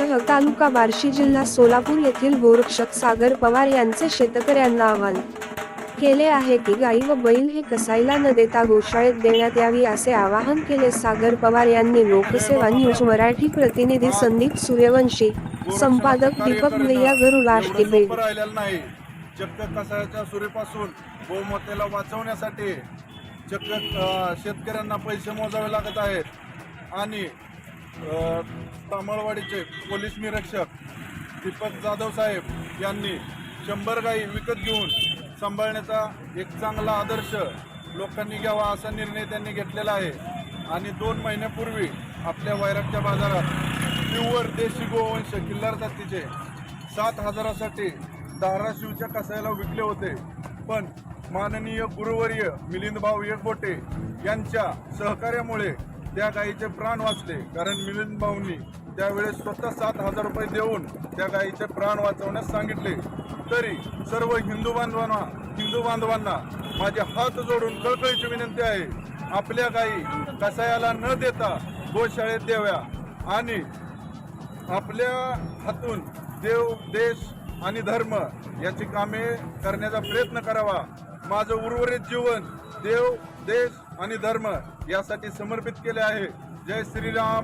ह तालुका बार्शी जिल्हा सोलापूर येथील गोरक्षक सागर पवार यांचे शेतकऱ्यांना आवाहन केले आहे की गाई व बैल हे कसाईला न देता गोशाळेत देण्यात यावी असे आवाहन केले. सागर पवार यांनी लोकसेवा न्यूज मराठी प्रतिनिधी संदीप सूर्यवंशी संपादक दीपक भैया गरुड आष्टी चक्क कसायाच्या सुरेपासून गोमतेला वाचवण्यासाठी चक्क शेतकऱ्यांना पैसे मोजावे लागत आहेत. आणि तामळवाडीचे पोलीस निरीक्षक दीपक जाधव साहेब यांनी शंभर गाई विकत घेऊन सांभाळण्याचा एक चांगला आदर्श लोकांनी घ्यावा असा निर्णय त्यांनी घेतलेला आहे. आणि दोन महिन्यापूर्वी आपल्या वैरागच्या बाजारात प्युअर देशी गोवंश किल्लार जातीचे सात हजारासाठी धाराशिवच्या कसायला विकले होते. पण माननीय गुरुवर्य मिलिंद भाऊ एकबोटे यांच्या सहकार्यामुळे त्या गायीचे प्राण वाचले. कारण मिलिंद भाऊंनी त्यावेळेस स्वतः सात हजार रुपये देऊन त्या गायीचे प्राण वाचवण्यास सांगितले. तरी सर्व हिंदू बांधवांना हिंदू बांधवांना माझे हात जोडून कळकळीची विनंती आहे. आपल्या गायी कसायाला न देता गोशाळेत द्याव्या आणि आपल्या हातून देव देश आणि धर्म याची कामे करण्याचा प्रयत्न करावा. माझं उर्वरित जीवन देव देश आणि धर्म यासाठी समर्पित केले आहे. जय श्रीराम.